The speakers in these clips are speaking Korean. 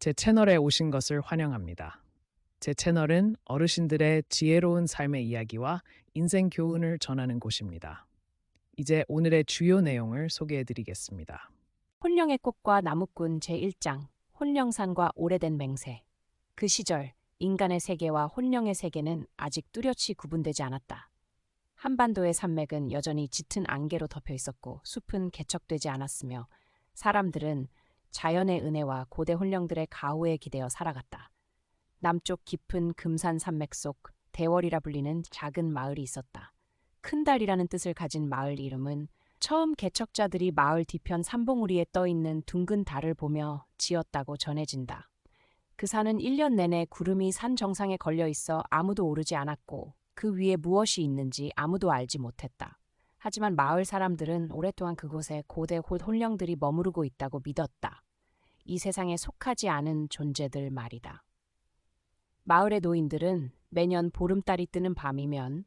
제 채널에 오신 것을 환영합니다. 제 채널은 어르신들의 지혜로운 삶의 이야기와 인생 교훈을 전하는 곳입니다. 이제 오늘의 주요 내용을 소개해 드리겠습니다. 혼령의 꽃과 나무꾼 제1장 혼령산과 오래된 맹세 그 시절 인간의 세계와 혼령의 세계는 아직 뚜렷이 구분되지 않았다. 한반도의 산맥은 여전히 짙은 안개로 덮여 있었고 숲은 개척되지 않았으며 사람들은 자연의 은혜와 고대 혼령들의 가호에 기대어 살아갔다. 남쪽 깊은 금산 산맥 속 대월이라 불리는 작은 마을이 있었다. 큰 달이라는 뜻을 가진 마을 이름은 처음 개척자들이 마을 뒤편 산봉우리에 떠 있는 둥근 달을 보며 지었다고 전해진다. 그 산은 1년 내내 구름이 산 정상에 걸려 있어 아무도 오르지 않았고 그 위에 무엇이 있는지 아무도 알지 못했다. 하지만 마을 사람들은 오랫동안 그곳에 고대 혼령들이 머무르고 있다고 믿었다. 이 세상에 속하지 않은 존재들 말이다. 마을의 노인들은 매년 보름달이 뜨는 밤이면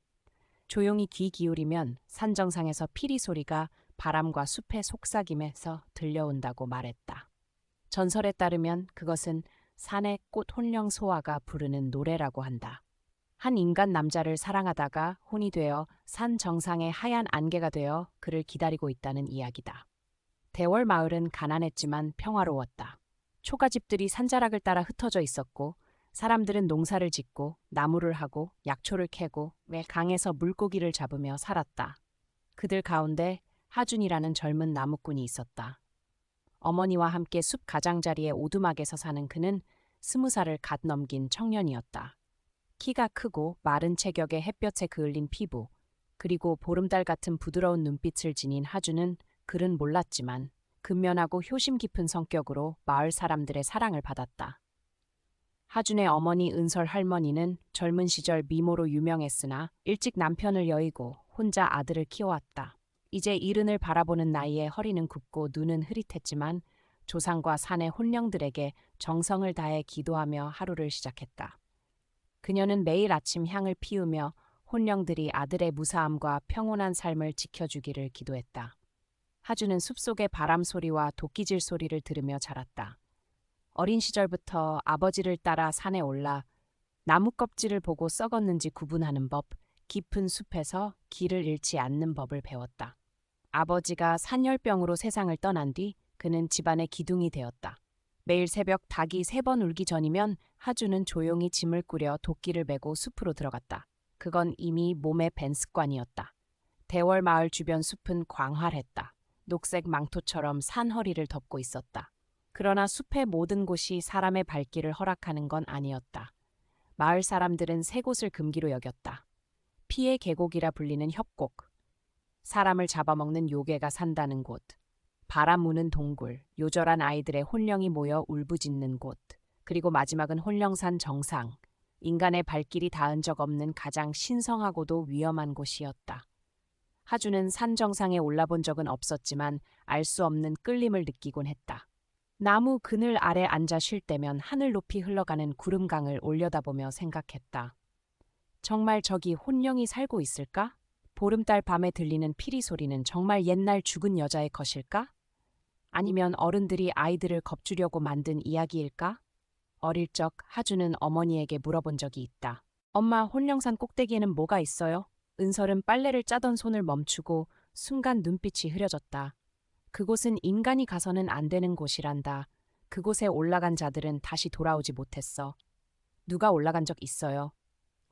조용히 귀 기울이면 산 정상에서 피리 소리가 바람과 숲의 속삭임에서 들려온다고 말했다. 전설에 따르면 그것은 산의 꽃 혼령 소아가 부르는 노래라고 한다. 한 인간 남자를 사랑하다가 혼이 되어 산 정상의 하얀 안개가 되어 그를 기다리고 있다는 이야기다. 대월 마을은 가난했지만 평화로웠다. 초가집들이 산자락을 따라 흩어져 있었고 사람들은 농사를 짓고 나무를 하고 약초를 캐고 매 강에서 물고기를 잡으며 살았다. 그들 가운데 하준이라는 젊은 나무꾼이 있었다. 어머니와 함께 숲 가장자리에 오두막에서 사는 그는 스무 살을 갓 넘긴 청년이었다. 키가 크고 마른 체격에 햇볕에 그을린 피부, 그리고 보름달 같은 부드러운 눈빛을 지닌 하준은 그는 몰랐지만 근면하고 효심 깊은 성격으로 마을 사람들의 사랑을 받았다. 하준의 어머니 은설 할머니는 젊은 시절 미모로 유명했으나 일찍 남편을 여의고 혼자 아들을 키워왔다. 이제 이른을 바라보는 나이에 허리는 굽고 눈은 흐릿했지만 조상과 산의 혼령들에게 정성을 다해 기도하며 하루를 시작했다. 그녀는 매일 아침 향을 피우며 혼령들이 아들의 무사함과 평온한 삶을 지켜주기를 기도했다. 하주는 숲속의 바람 소리와 도끼질 소리를 들으며 자랐다. 어린 시절부터 아버지를 따라 산에 올라 나무 껍질을 보고 썩었는지 구분하는 법, 깊은 숲에서 길을 잃지 않는 법을 배웠다. 아버지가 산열병으로 세상을 떠난 뒤 그는 집안의 기둥이 되었다. 매일 새벽 닭이 세 번 울기 전이면 하주는 조용히 짐을 꾸려 도끼를 메고 숲으로 들어갔다. 그건 이미 몸에 밴 습관이었다. 대월 마을 주변 숲은 광활했다. 녹색 망토처럼 산허리를 덮고 있었다. 그러나 숲의 모든 곳이 사람의 발길을 허락하는 건 아니었다. 마을 사람들은 세 곳을 금기로 여겼다. 피의 계곡이라 불리는 협곡, 사람을 잡아먹는 요괴가 산다는 곳, 바람 무는 동굴, 요절한 아이들의 혼령이 모여 울부짖는 곳, 그리고 마지막은 혼령산 정상, 인간의 발길이 닿은 적 없는 가장 신성하고도 위험한 곳이었다. 하주는 산 정상에 올라본 적은 없었지만 알 수 없는 끌림을 느끼곤 했다. 나무 그늘 아래 앉아 쉴 때면 하늘 높이 흘러가는 구름강을 올려다보며 생각했다. 정말 저기 혼령이 살고 있을까? 보름달 밤에 들리는 피리 소리는 정말 옛날 죽은 여자의 것일까? 아니면 어른들이 아이들을 겁주려고 만든 이야기일까? 어릴 적 하주는 어머니에게 물어본 적이 있다. 엄마, 혼령산 꼭대기에는 뭐가 있어요? 은설은 빨래를 짜던 손을 멈추고 순간 눈빛이 흐려졌다. 그곳은 인간이 가서는 안 되는 곳이란다. 그곳에 올라간 자들은 다시 돌아오지 못했어. 누가 올라간 적 있어요?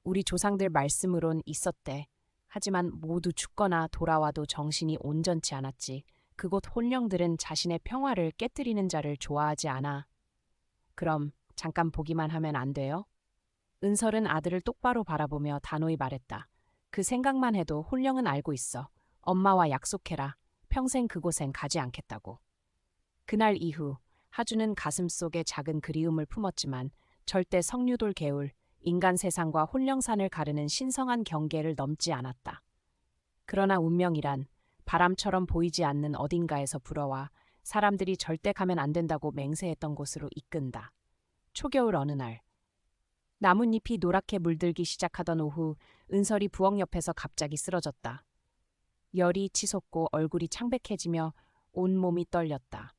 우리 조상들 말씀으론 있었대. 하지만 모두 죽거나 돌아와도 정신이 온전치 않았지. 그곳 혼령들은 자신의 평화를 깨뜨리는 자를 좋아하지 않아. 그럼 잠깐 보기만 하면 안 돼요? 은설은 아들을 똑바로 바라보며 단호히 말했다. 그 생각만 해도 혼령은 알고 있어. 엄마와 약속해라. 평생 그곳엔 가지 않겠다고. 그날 이후 하주는 가슴 속에 작은 그리움을 품었지만 절대 성류돌 개울, 인간 세상과 혼령산을 가르는 신성한 경계를 넘지 않았다. 그러나 운명이란 바람처럼 보이지 않는 어딘가에서 불어와 사람들이 절대 가면 안 된다고 맹세했던 곳으로 이끈다. 초겨울 어느 날 나뭇잎이 노랗게 물들기 시작하던 오후 은설이 부엌 옆에서 갑자기 쓰러졌다. 열이 치솟고 얼굴이 창백해지며 온몸이 떨렸다.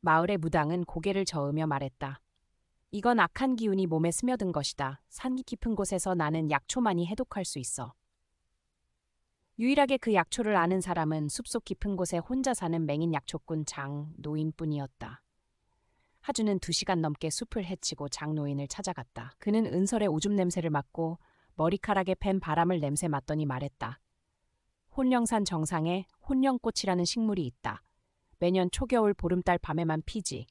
마을의 무당은 고개를 저으며 말했다. 이건 악한 기운이 몸에 스며든 것이다. 산 깊은 곳에서 나는 약초만이 해독할 수 있어. 유일하게 그 약초를 아는 사람은 숲속 깊은 곳에 혼자 사는 맹인 약초꾼 장 노인뿐이었다. 하주는 두 시간 넘게 숲을 헤치고 장 노인을 찾아갔다. 그는 은설의 오줌 냄새를 맡고 머리카락에 팬 바람을 냄새 맡더니 말했다. 혼령산 정상에 혼령꽃이라는 식물이 있다. 매년 초겨울 보름달 밤에만 피지.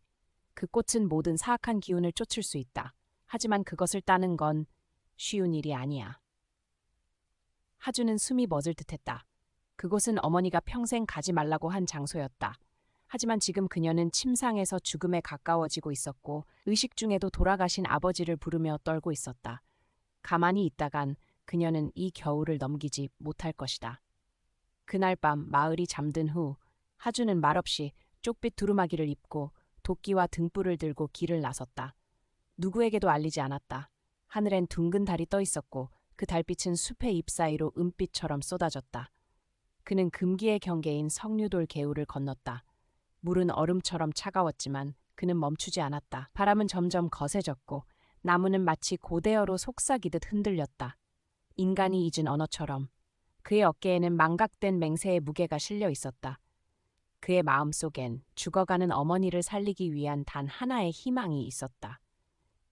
그 꽃은 모든 사악한 기운을 쫓을 수 있다. 하지만 그것을 따는 건 쉬운 일이 아니야. 하주는 숨이 멎을 듯했다. 그곳은 어머니가 평생 가지 말라고 한 장소였다. 하지만 지금 그녀는 침상에서 죽음에 가까워지고 있었고 의식 중에도 돌아가신 아버지를 부르며 떨고 있었다. 가만히 있다간 그녀는 이 겨울을 넘기지 못할 것이다. 그날 밤 마을이 잠든 후 하주는 말없이 쪽빛 두루마기를 입고 도끼와 등불을 들고 길을 나섰다. 누구에게도 알리지 않았다. 하늘엔 둥근 달이 떠 있었고 그 달빛은 숲의 잎 사이로 은빛처럼 쏟아졌다. 그는 금기의 경계인 성류돌 개울을 건넜다. 물은 얼음처럼 차가웠지만 그는 멈추지 않았다. 바람은 점점 거세졌고 나무는 마치 고대어로 속삭이듯 흔들렸다. 인간이 잊은 언어처럼 그의 어깨에는 망각된 맹세의 무게가 실려 있었다. 그의 마음속엔 죽어가는 어머니를 살리기 위한 단 하나의 희망이 있었다.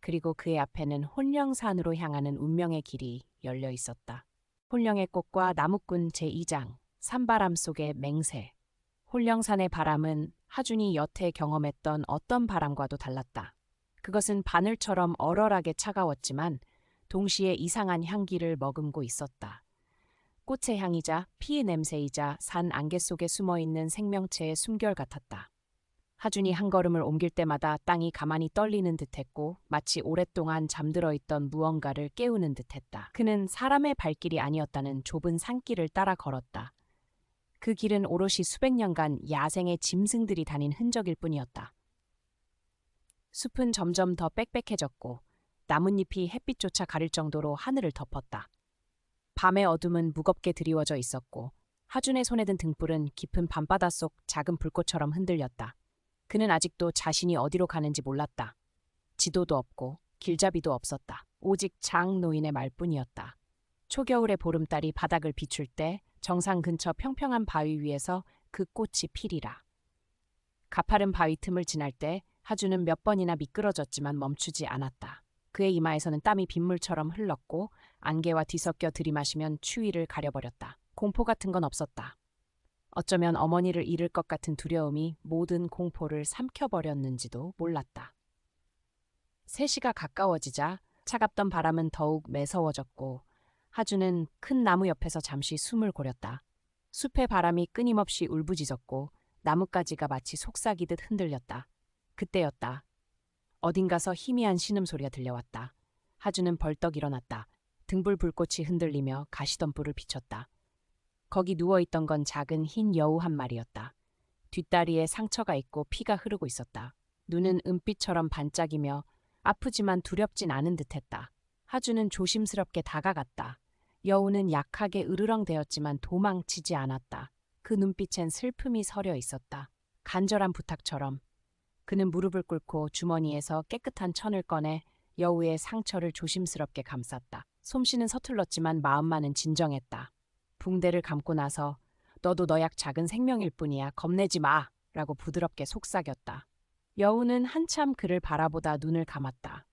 그리고 그의 앞에는 혼령산으로 향하는 운명의 길이 열려 있었다. 혼령의 꽃과 나무꾼 제2장, 산바람 속의 맹세. 혼령산의 바람은 하준이 여태 경험했던 어떤 바람과도 달랐다. 그것은 바늘처럼 얼얼하게 차가웠지만 동시에 이상한 향기를 머금고 있었다. 꽃의 향이자 피의 냄새이자 산 안개 속에 숨어 있는 생명체의 숨결 같았다. 하준이 한 걸음을 옮길 때마다 땅이 가만히 떨리는 듯했고 마치 오랫동안 잠들어 있던 무언가를 깨우는 듯했다. 그는 사람의 발길이 아니었다는 좁은 산길을 따라 걸었다. 그 길은 오롯이 수백 년간 야생의 짐승들이 다닌 흔적일 뿐이었다. 숲은 점점 더 빽빽해졌고 나뭇잎이 햇빛조차 가릴 정도로 하늘을 덮었다. 밤의 어둠은 무겁게 드리워져 있었고 하준의 손에 든 등불은 깊은 밤바다 속 작은 불꽃처럼 흔들렸다. 그는 아직도 자신이 어디로 가는지 몰랐다. 지도도 없고 길잡이도 없었다. 오직 장 노인의 말뿐이었다. 초겨울의 보름달이 바닥을 비출 때 정상 근처 평평한 바위 위에서 그 꽃이 피리라. 가파른 바위 틈을 지날 때 하주는 몇 번이나 미끄러졌지만 멈추지 않았다. 그의 이마에서는 땀이 빗물처럼 흘렀고 안개와 뒤섞여 들이마시면 추위를 가려버렸다. 공포 같은 건 없었다. 어쩌면 어머니를 잃을 것 같은 두려움이 모든 공포를 삼켜버렸는지도 몰랐다. 3시가 가까워지자 차갑던 바람은 더욱 매서워졌고 하주는 큰 나무 옆에서 잠시 숨을 고렸다. 숲의 바람이 끊임없이 울부짖었고 나뭇가지가 마치 속삭이듯 흔들렸다. 그때였다. 어딘가서 희미한 신음소리가 들려왔다. 하주는 벌떡 일어났다. 등불 불꽃이 흔들리며 가시덤불을 비췄다. 거기 누워있던 건 작은 흰 여우 한 마리였다. 뒷다리에 상처가 있고 피가 흐르고 있었다. 눈은 은빛처럼 반짝이며 아프지만 두렵진 않은 듯했다. 하주는 조심스럽게 다가갔다. 여우는 약하게 으르렁대었지만 도망치지 않았다. 그 눈빛엔 슬픔이 서려 있었다. 간절한 부탁처럼. 그는 무릎을 꿇고 주머니에서 깨끗한 천을 꺼내 여우의 상처를 조심스럽게 감쌌다. 솜씨는 서툴렀지만 마음만은 진정했다. 붕대를 감고 나서 너도 너약 작은 생명일 뿐이야. 겁내지 마. 라고 부드럽게 속삭였다. 여우는 한참 그를 바라보다 눈을 감았다.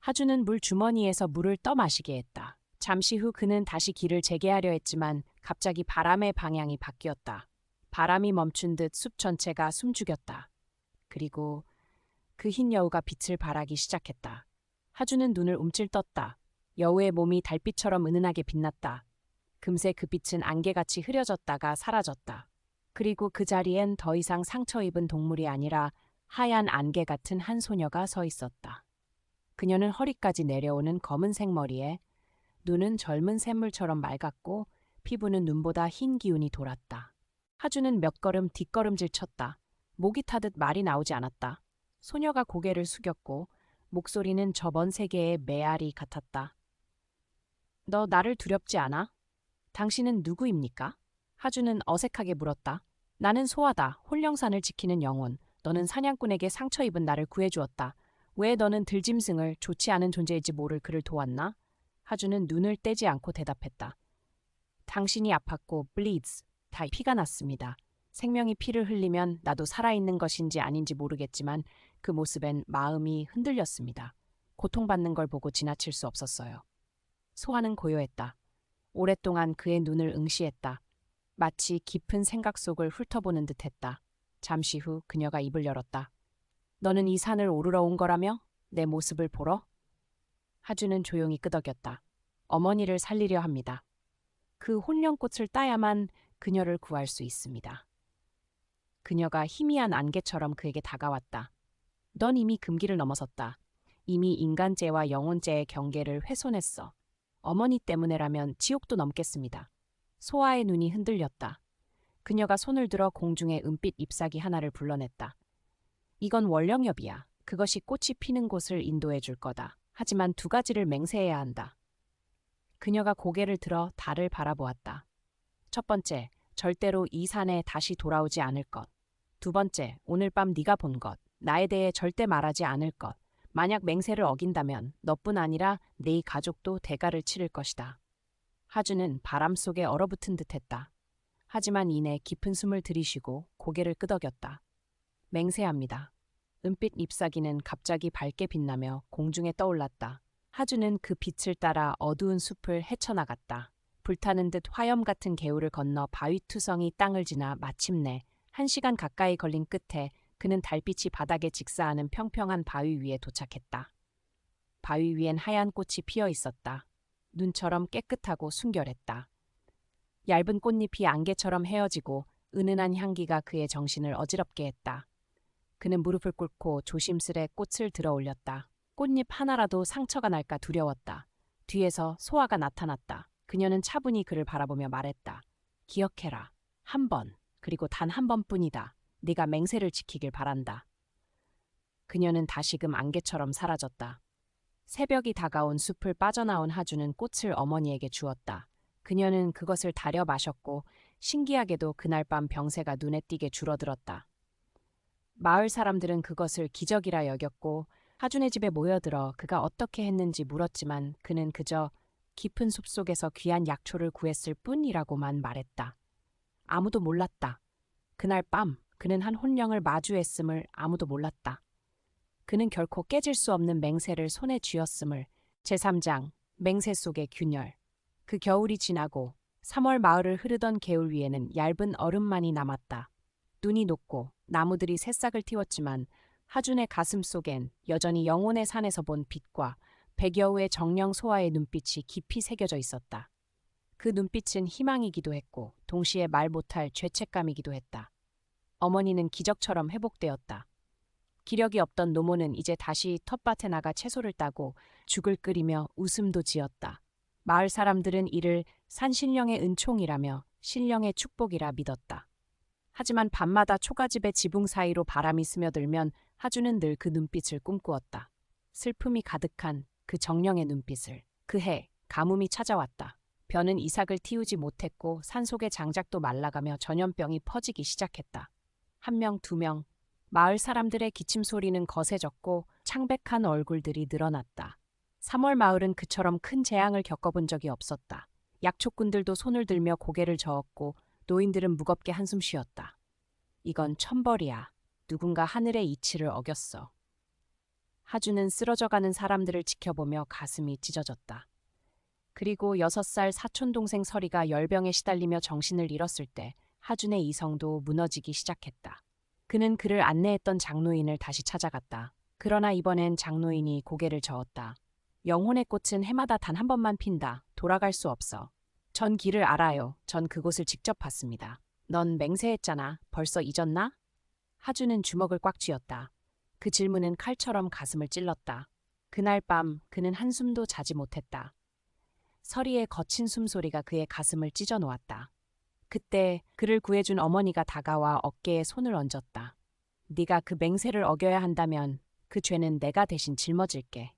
하주는 물 주머니에서 물을 떠 마시게 했다. 잠시 후 그는 다시 길을 재개하려 했지만 갑자기 바람의 방향이 바뀌었다. 바람이 멈춘 듯 숲 전체가 숨죽였다. 그리고 그 흰 여우가 빛을 발하기 시작했다. 하주는 눈을 움찔 떴다. 여우의 몸이 달빛처럼 은은하게 빛났다. 금세 그 빛은 안개같이 흐려졌다가 사라졌다. 그리고 그 자리엔 더 이상 상처 입은 동물이 아니라 하얀 안개 같은 한 소녀가 서 있었다. 그녀는 허리까지 내려오는 검은색 머리에 눈은 젊은 샘물처럼 맑았고 피부는 눈보다 흰 기운이 돌았다. 하주는 몇 걸음 뒷걸음질 쳤다. 목이 타듯 말이 나오지 않았다. 소녀가 고개를 숙였고 목소리는 저먼 세계의 메아리 같았다. 너 나를 두렵지 않아? 당신은 누구입니까? 하주는 어색하게 물었다. 나는 소아다. 홀령산을 지키는 영혼. 너는 사냥꾼에게 상처 입은 나를 구해주었다. 왜 너는 들짐승을 좋지 않은 존재일지 모를 그를 도왔나? 하주는 눈을 떼지 않고 대답했다. 당신이 아팠고 bleeds 다 피가 났습니다. 생명이 피를 흘리면 나도 살아있는 것인지 아닌지 모르겠지만 그 모습엔 마음이 흔들렸습니다. 고통받는 걸 보고 지나칠 수 없었어요. 소아는 고요했다. 오랫동안 그의 눈을 응시했다. 마치 깊은 생각 속을 훑어보는 듯했다. 잠시 후 그녀가 입을 열었다. 너는 이 산을 오르러 온 거라며? 내 모습을 보러? 하주는 조용히 끄덕였다. 어머니를 살리려 합니다. 그 혼령꽃을 따야만 그녀를 구할 수 있습니다. 그녀가 희미한 안개처럼 그에게 다가왔다. 넌 이미 금기를 넘어섰다. 이미 인간죄와 영혼죄의 경계를 훼손했어. 어머니 때문에라면 지옥도 넘겠습니다. 소아의 눈이 흔들렸다. 그녀가 손을 들어 공중에 은빛 잎사귀 하나를 불러냈다. 이건 월령엽이야. 그것이 꽃이 피는 곳을 인도해 줄 거다. 하지만 두 가지를 맹세해야 한다. 그녀가 고개를 들어 달을 바라보았다. 첫 번째, 절대로 이 산에 다시 돌아오지 않을 것. 두 번째, 오늘 밤 네가 본 것. 나에 대해 절대 말하지 않을 것. 만약 맹세를 어긴다면 너뿐 아니라 네 가족도 대가를 치를 것이다. 하주는 바람 속에 얼어붙은 듯했다. 하지만 이내 깊은 숨을 들이쉬고 고개를 끄덕였다. 맹세합니다. 은빛 잎사귀는 갑자기 밝게 빛나며 공중에 떠올랐다. 하주는 그 빛을 따라 어두운 숲을 헤쳐나갔다. 불타는 듯 화염 같은 개울을 건너 바위 투성이 땅을 지나 마침내 한 시간 가까이 걸린 끝에 그는 달빛이 바닥에 직사하는 평평한 바위 위에 도착했다. 바위 위엔 하얀 꽃이 피어 있었다. 눈처럼 깨끗하고 순결했다. 얇은 꽃잎이 안개처럼 헤어지고 은은한 향기가 그의 정신을 어지럽게 했다. 그는 무릎을 꿇고 조심스레 꽃을 들어 올렸다. 꽃잎 하나라도 상처가 날까 두려웠다. 뒤에서 소아가 나타났다. 그녀는 차분히 그를 바라보며 말했다. 기억해라. 한 번, 그리고 단 한 번뿐이다. 네가 맹세를 지키길 바란다. 그녀는 다시금 안개처럼 사라졌다. 새벽이 다가온 숲을 빠져나온 하주는 꽃을 어머니에게 주었다. 그녀는 그것을 다려 마셨고 신기하게도 그날 밤 병세가 눈에 띄게 줄어들었다. 마을 사람들은 그것을 기적이라 여겼고 하준의 집에 모여들어 그가 어떻게 했는지 물었지만 그는 그저 깊은 숲속에서 귀한 약초를 구했을 뿐이라고만 말했다. 아무도 몰랐다. 그날 밤 그는 한 혼령을 마주했음을 아무도 몰랐다. 그는 결코 깨질 수 없는 맹세를 손에 쥐었음을 제3장 맹세 속의 균열 그 겨울이 지나고 3월 마을을 흐르던 개울 위에는 얇은 얼음만이 남았다. 눈이 녹고 나무들이 새싹을 틔웠지만 하준의 가슴 속엔 여전히 영혼의 산에서 본 빛과 백여우의 정령 소아의 눈빛이 깊이 새겨져 있었다. 그 눈빛은 희망이기도 했고 동시에 말 못할 죄책감이기도 했다. 어머니는 기적처럼 회복되었다. 기력이 없던 노모는 이제 다시 텃밭에 나가 채소를 따고 죽을 끓이며 웃음도 지었다. 마을 사람들은 이를 산신령의 은총이라며 신령의 축복이라 믿었다. 하지만 밤마다 초가집의 지붕 사이로 바람이 스며들면 하주는 늘 그 눈빛을 꿈꾸었다. 슬픔이 가득한 그 정령의 눈빛을. 그해 가뭄이 찾아왔다. 벼는 이삭을 틔우지 못했고 산속의 장작도 말라가며 전염병이 퍼지기 시작했다. 한 명, 두 명, 마을 사람들의 기침 소리는 거세졌고 창백한 얼굴들이 늘어났다. 3월 마을은 그처럼 큰 재앙을 겪어본 적이 없었다. 약초꾼들도 손을 들며 고개를 저었고 노인들은 무겁게 한숨 쉬었다. 이건 천벌이야. 누군가 하늘의 이치를 어겼어. 하주는 쓰러져가는 사람들을 지켜보며 가슴이 찢어졌다. 그리고 여섯 살 사촌 동생 서리가 열병에 시달리며 정신을 잃었을 때 하준의 이성도 무너지기 시작했다. 그는 그를 안내했던 장로인을 다시 찾아갔다. 그러나 이번엔 장로인이 고개를 저었다. 영혼의 꽃은 해마다 단 한 번만 핀다. 돌아갈 수 없어. 전 길을 알아요. 전 그곳을 직접 봤습니다. 넌 맹세했잖아. 벌써 잊었나? 하주는 주먹을 꽉 쥐었다. 그 질문은 칼처럼 가슴을 찔렀다. 그날 밤 그는 한숨도 자지 못했다. 서리의 거친 숨소리가 그의 가슴을 찢어 놓았다. 그때 그를 구해준 어머니가 다가와 어깨에 손을 얹었다. 네가 그 맹세를 어겨야 한다면 그 죄는 내가 대신 짊어질게.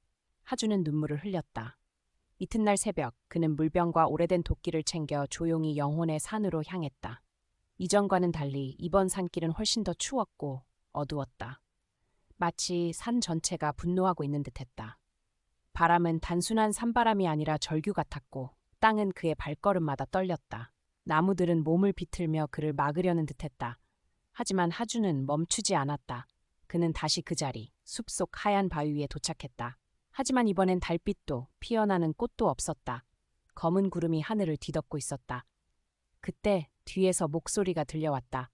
하주는 눈물을 흘렸다. 이튿날 새벽 그는 물병과 오래된 도끼를 챙겨 조용히 영혼의 산으로 향했다. 이전과는 달리 이번 산길은 훨씬 더 추웠고 어두웠다. 마치 산 전체가 분노하고 있는 듯했다. 바람은 단순한 산바람이 아니라 절규 같았고 땅은 그의 발걸음마다 떨렸다. 나무들은 몸을 비틀며 그를 막으려는 듯했다. 하지만 하주는 멈추지 않았다. 그는 다시 그 자리, 숲속 하얀 바위 위에 도착했다. 하지만 이번엔 달빛도 피어나는 꽃도 없었다. 검은 구름이 하늘을 뒤덮고 있었다. 그때 뒤에서 목소리가 들려왔다.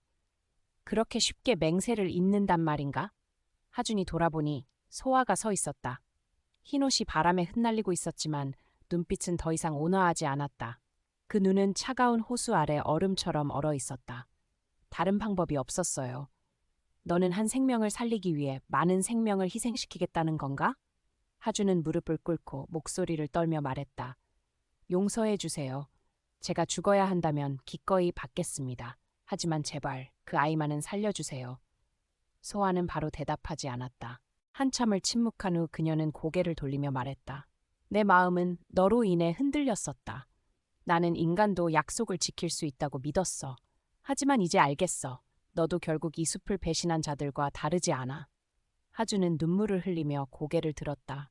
그렇게 쉽게 맹세를 잇는단 말인가? 하준이 돌아보니 소아가 서 있었다. 흰 옷이 바람에 흩날리고 있었지만 눈빛은 더 이상 온화하지 않았다. 그 눈은 차가운 호수 아래 얼음처럼 얼어 있었다. 다른 방법이 없었어요. 너는 한 생명을 살리기 위해 많은 생명을 희생시키겠다는 건가? 하주는 무릎을 꿇고 목소리를 떨며 말했다. 용서해 주세요. 제가 죽어야 한다면 기꺼이 받겠습니다. 하지만 제발 그 아이만은 살려주세요. 소아는 바로 대답하지 않았다. 한참을 침묵한 후 그녀는 고개를 돌리며 말했다. 내 마음은 너로 인해 흔들렸었다. 나는 인간도 약속을 지킬 수 있다고 믿었어. 하지만 이제 알겠어. 너도 결국 이 숲을 배신한 자들과 다르지 않아. 하주는 눈물을 흘리며 고개를 들었다.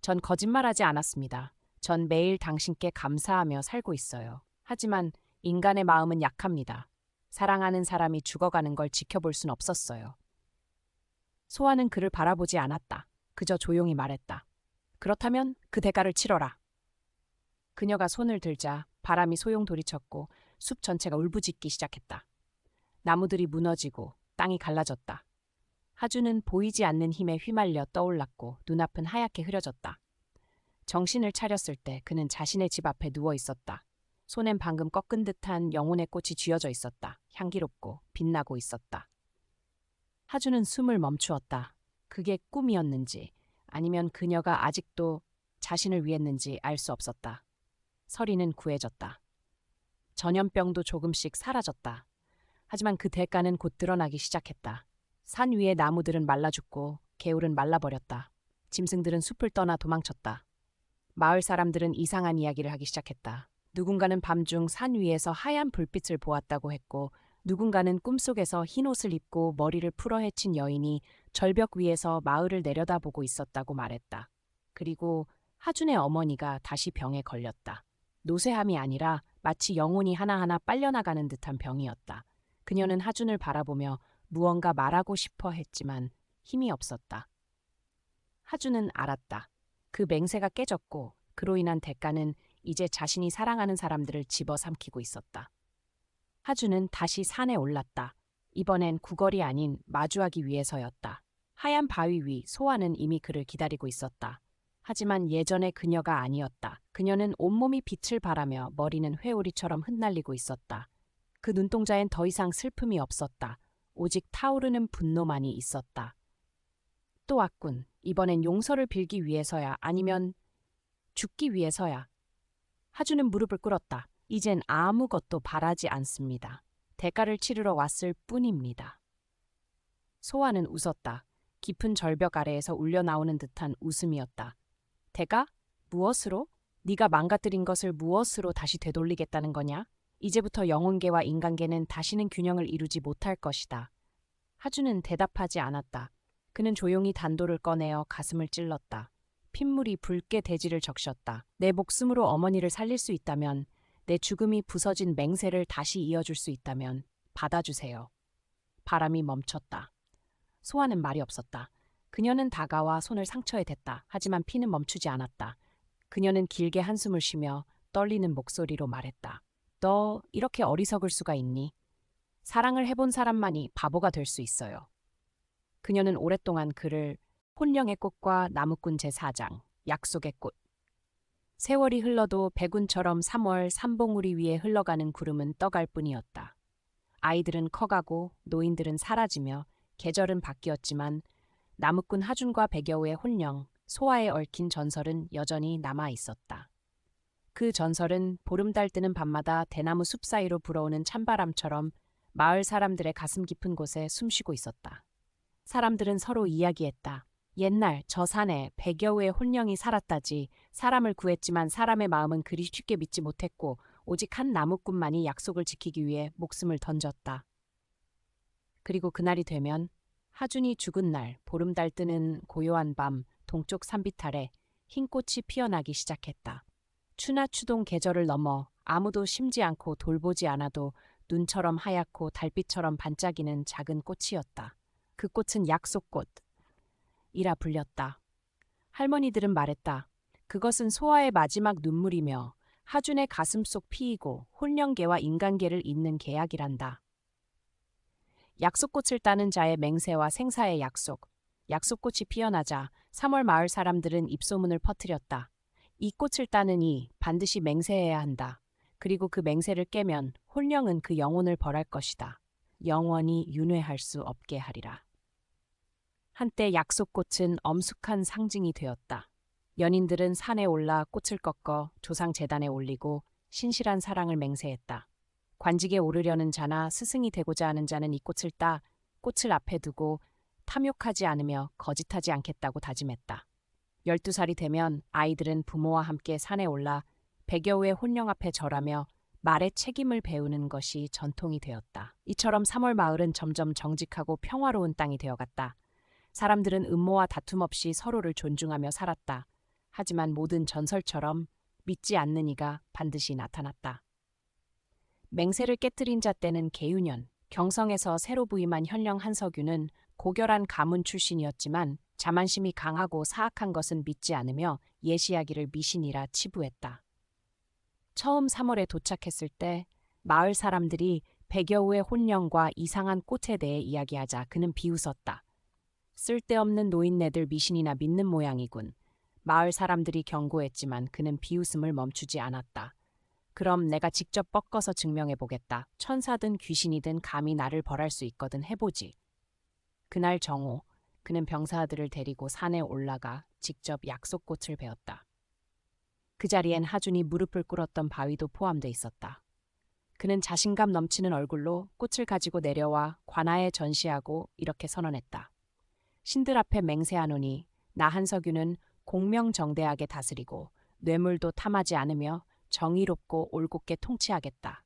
전 거짓말하지 않았습니다. 전 매일 당신께 감사하며 살고 있어요. 하지만 인간의 마음은 약합니다. 사랑하는 사람이 죽어가는 걸 지켜볼 순 없었어요. 소아는 그를 바라보지 않았다. 그저 조용히 말했다. 그렇다면 그 대가를 치러라. 그녀가 손을 들자 바람이 소용돌이쳤고 숲 전체가 울부짖기 시작했다. 나무들이 무너지고 땅이 갈라졌다. 하주는 보이지 않는 힘에 휘말려 떠올랐고 눈앞은 하얗게 흐려졌다. 정신을 차렸을 때 그는 자신의 집 앞에 누워 있었다. 손엔 방금 꺾은 듯한 영혼의 꽃이 쥐어져 있었다. 향기롭고 빛나고 있었다. 하주는 숨을 멈추었다. 그게 꿈이었는지 아니면 그녀가 아직도 자신을 위했는지 알 수 없었다. 서리는 구해졌다. 전염병도 조금씩 사라졌다. 하지만 그 대가는 곧 드러나기 시작했다. 산 위의 나무들은 말라 죽고 개울은 말라버렸다. 짐승들은 숲을 떠나 도망쳤다. 마을 사람들은 이상한 이야기를 하기 시작했다. 누군가는 밤중 산 위에서 하얀 불빛을 보았다고 했고 누군가는 꿈속에서 흰 옷을 입고 머리를 풀어 헤친 여인이 절벽 위에서 마을을 내려다보고 있었다고 말했다. 그리고 하준의 어머니가 다시 병에 걸렸다. 노쇠함이 아니라 마치 영혼이 하나하나 빨려나가는 듯한 병이었다. 그녀는 하준을 바라보며 무언가 말하고 싶어 했지만 힘이 없었다. 하준은 알았다. 그 맹세가 깨졌고 그로 인한 대가는 이제 자신이 사랑하는 사람들을 집어삼키고 있었다. 하준은 다시 산에 올랐다. 이번엔 구걸이 아닌 마주하기 위해서였다. 하얀 바위 위 소아는 이미 그를 기다리고 있었다. 하지만 예전의 그녀가 아니었다. 그녀는 온몸이 빛을 발하며 머리는 회오리처럼 흩날리고 있었다. 그 눈동자엔 더 이상 슬픔이 없었다. 오직 타오르는 분노만이 있었다. 또 왔군. 이번엔 용서를 빌기 위해서야 아니면 죽기 위해서야. 하주는 무릎을 꿇었다. 이젠 아무것도 바라지 않습니다. 대가를 치르러 왔을 뿐입니다. 소아는 웃었다. 깊은 절벽 아래에서 울려 나오는 듯한 웃음이었다. 대가? 무엇으로? 네가 망가뜨린 것을 무엇으로 다시 되돌리겠다는 거냐? 이제부터 영혼계와 인간계는 다시는 균형을 이루지 못할 것이다. 하주는 대답하지 않았다. 그는 조용히 단도를 꺼내어 가슴을 찔렀다. 핏물이 붉게 대지를 적셨다. 내 목숨으로 어머니를 살릴 수 있다면, 내 죽음이 부서진 맹세를 다시 이어줄 수 있다면 받아주세요. 바람이 멈췄다. 소아는 말이 없었다. 그녀는 다가와 손을 상처에 댔다. 하지만 피는 멈추지 않았다. 그녀는 길게 한숨을 쉬며 떨리는 목소리로 말했다. 너 이렇게 어리석을 수가 있니? 사랑을 해본 사람만이 바보가 될 수 있어요. 그녀는 오랫동안 그를 혼령의 꽃과 나무꾼 제4장, 약속의 꽃. 세월이 흘러도 백운처럼 3월 삼봉우리 위에 흘러가는 구름은 떠갈 뿐이었다. 아이들은 커가고 노인들은 사라지며 계절은 바뀌었지만 나무꾼 하준과 백여우의 혼령, 소아에 얽힌 전설은 여전히 남아 있었다. 그 전설은 보름달 뜨는 밤마다 대나무 숲 사이로 불어오는 찬바람처럼 마을 사람들의 가슴 깊은 곳에 숨쉬고 있었다. 사람들은 서로 이야기했다. 옛날 저 산에 백여우의 혼령이 살았다지 사람을 구했지만 사람의 마음은 그리 쉽게 믿지 못했고 오직 한 나무꾼만이 약속을 지키기 위해 목숨을 던졌다. 그리고 그날이 되면 하준이 죽은 날 보름달 뜨는 고요한 밤 동쪽 산비탈에 흰 꽃이 피어나기 시작했다. 추나 추동 계절을 넘어 아무도 심지 않고 돌보지 않아도 눈처럼 하얗고 달빛처럼 반짝이는 작은 꽃이었다. 그 꽃은 약속꽃. 이라 불렸다. 할머니들은 말했다. 그것은 소아의 마지막 눈물이며 하준의 가슴 속 피이고 혼령계와 인간계를 잇는 계약이란다. 약속꽃을 따는 자의 맹세와 생사의 약속. 약속꽃이 피어나자 3월 마을 사람들은 입소문을 퍼뜨렸다. 이 꽃을 따느니 반드시 맹세해야 한다. 그리고 그 맹세를 깨면 혼령은 그 영혼을 벌할 것이다. 영원히 윤회할 수 없게 하리라. 한때 약속꽃은 엄숙한 상징이 되었다. 연인들은 산에 올라 꽃을 꺾어 조상 재단에 올리고 신실한 사랑을 맹세했다. 관직에 오르려는 자나 스승이 되고자 하는 자는 이 꽃을 따 꽃을 앞에 두고 탐욕하지 않으며 거짓하지 않겠다고 다짐했다. 12살이 되면 아이들은 부모와 함께 산에 올라 백여우의 혼령 앞에 절하며 말의 책임을 배우는 것이 전통이 되었다. 이처럼 3월 마을은 점점 정직하고 평화로운 땅이 되어갔다. 사람들은 음모와 다툼 없이 서로를 존중하며 살았다. 하지만 모든 전설처럼 믿지 않는 이가 반드시 나타났다. 맹세를 깨뜨린 자 때는 계윤년, 경성에서 새로 부임한 현령 한석유는 고결한 가문 출신이었지만 자만심이 강하고 사악한 것은 믿지 않으며 예시하기를 미신이라 치부했다. 처음 3월에 도착했을 때 마을 사람들이 백여우의 혼령과 이상한 꽃에 대해 이야기하자 그는 비웃었다. 쓸데없는 노인네들 미신이나 믿는 모양이군. 마을 사람들이 경고했지만 그는 비웃음을 멈추지 않았다. 그럼 내가 직접 꺾어서 증명해 보겠다. 천사든 귀신이든 감히 나를 벌할 수 있거든 해보지. 그날 정오, 그는 병사들을 데리고 산에 올라가 직접 약속꽃을 베었다. 그 자리엔 하준이 무릎을 꿇었던 바위도 포함돼 있었다. 그는 자신감 넘치는 얼굴로 꽃을 가지고 내려와 관아에 전시하고 이렇게 선언했다. 신들 앞에 맹세하노니 나 한석유는 공명정대하게 다스리고 뇌물도 탐하지 않으며 정의롭고 올곧게 통치하겠다.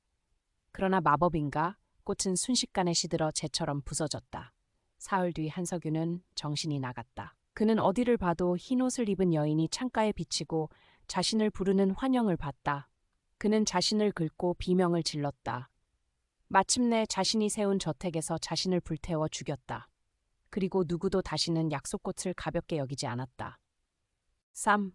그러나 마법인가 꽃은 순식간에 시들어 재처럼 부서졌다. 사흘 뒤 한석유는 정신이 나갔다. 그는 어디를 봐도 흰 옷을 입은 여인이 창가에 비치고 자신을 부르는 환영을 봤다. 그는 자신을 긁고 비명을 질렀다. 마침내 자신이 세운 저택에서 자신을 불태워 죽였다. 그리고 누구도 다시는 약속꽃을 가볍게 여기지 않았다. 3.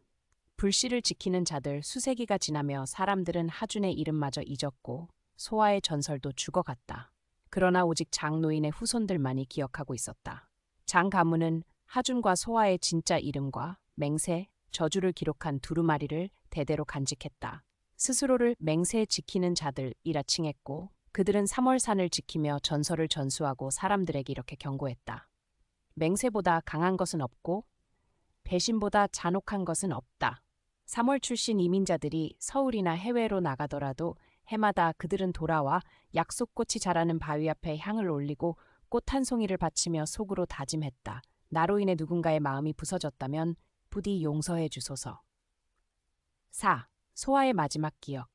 불씨를 지키는 자들 수세기가 지나며 사람들은 하준의 이름마저 잊었고 소아의 전설도 죽어갔다. 그러나 오직 장 노인의 후손들만이 기억하고 있었다. 장 가문은 하준과 소아의 진짜 이름과 맹세, 저주를 기록한 두루마리를 대대로 간직했다. 스스로를 맹세 지키는 자들이라 칭했고 그들은 3월산을 지키며 전설을 전수하고 사람들에게 이렇게 경고했다. 맹세보다 강한 것은 없고 배신보다 잔혹한 것은 없다. 3월 출신 이민자들이 서울이나 해외로 나가더라도 해마다 그들은 돌아와 약속꽃이 자라는 바위 앞에 향을 올리고 꽃 한 송이를 바치며 속으로 다짐했다. 나로 인해 누군가의 마음이 부서졌다면 부디 용서해 주소서. 4. 소아의 마지막 기억.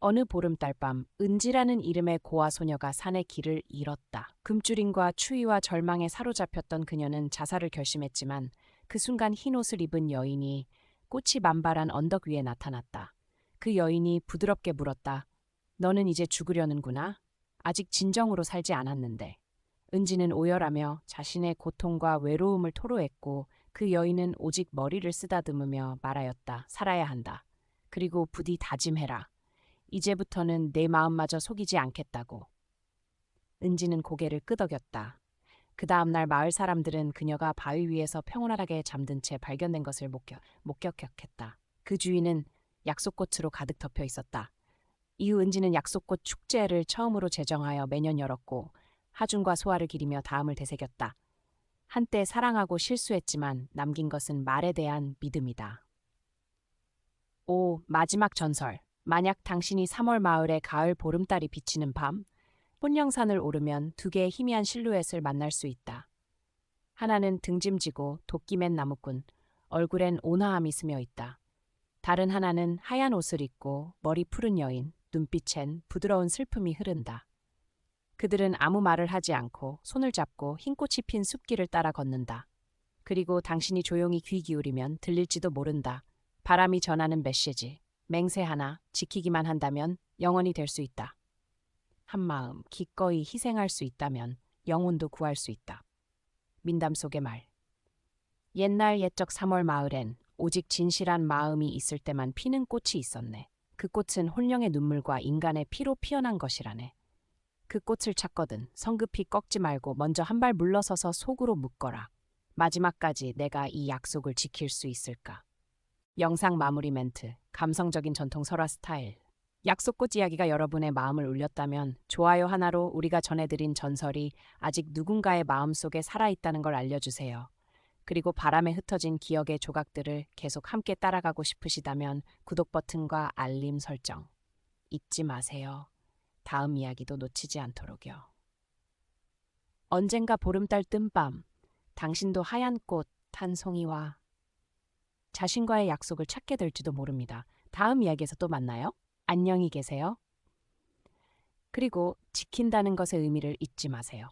어느 보름달 밤 은지라는 이름의 고아 소녀가 산의 길을 잃었다. 금줄임과 추위와 절망에 사로잡혔던 그녀는 자살을 결심했지만 그 순간 흰 옷을 입은 여인이 꽃이 만발한 언덕 위에 나타났다. 그 여인이 부드럽게 물었다. 너는 이제 죽으려는구나. 아직 진정으로 살지 않았는데. 은지는 오열하며 자신의 고통과 외로움을 토로했고 그 여인은 오직 머리를 쓰다듬으며 말하였다. 살아야 한다. 그리고 부디 다짐해라. 이제부터는 내 마음마저 속이지 않겠다고. 은지는 고개를 끄덕였다. 그 다음날 마을 사람들은 그녀가 바위 위에서 평온하게 잠든 채 발견된 것을 목격, 목격했다. 그 주위는 약속꽃으로 가득 덮여 있었다. 이후 은지는 약속꽃 축제를 처음으로 제정하여 매년 열었고 하준과 소아를 기리며 다음을 되새겼다. 한때 사랑하고 실수했지만 남긴 것은 말에 대한 믿음이다. 5. 마지막 전설 만약 당신이 3월 마을의 가을 보름달이 비치는 밤, 혼령산을 오르면 두 개의 희미한 실루엣을 만날 수 있다. 하나는 등짐지고 도끼맨 나무꾼, 얼굴엔 온화함이 스며 있다. 다른 하나는 하얀 옷을 입고 머리 푸른 여인, 눈빛엔 부드러운 슬픔이 흐른다. 그들은 아무 말을 하지 않고 손을 잡고 흰 꽃이 핀 숲길을 따라 걷는다. 그리고 당신이 조용히 귀 기울이면 들릴지도 모른다. 바람이 전하는 메시지. 맹세 하나 지키기만 한다면 영원히 될 수 있다. 한 마음 기꺼이 희생할 수 있다면 영혼도 구할 수 있다. 민담 속의 말. 옛날 옛적 3월 마을엔 오직 진실한 마음이 있을 때만 피는 꽃이 있었네. 그 꽃은 혼령의 눈물과 인간의 피로 피어난 것이라네. 그 꽃을 찾거든 성급히 꺾지 말고 먼저 한 발 물러서서 속으로 묻거라. 마지막까지 내가 이 약속을 지킬 수 있을까? 영상 마무리 멘트, 감성적인 전통 설화 스타일. 약속꽃 이야기가 여러분의 마음을 울렸다면 좋아요 하나로 우리가 전해드린 전설이 아직 누군가의 마음속에 살아있다는 걸 알려주세요. 그리고 바람에 흩어진 기억의 조각들을 계속 함께 따라가고 싶으시다면 구독 버튼과 알림 설정 잊지 마세요. 다음 이야기도 놓치지 않도록요. 언젠가 보름달 뜬밤, 당신도 하얀 꽃 한 송이와 자신과의 약속을 찾게 될지도 모릅니다. 다음 이야기에서 또 만나요. 안녕히 계세요. 그리고 지킨다는 것의 의미를 잊지 마세요.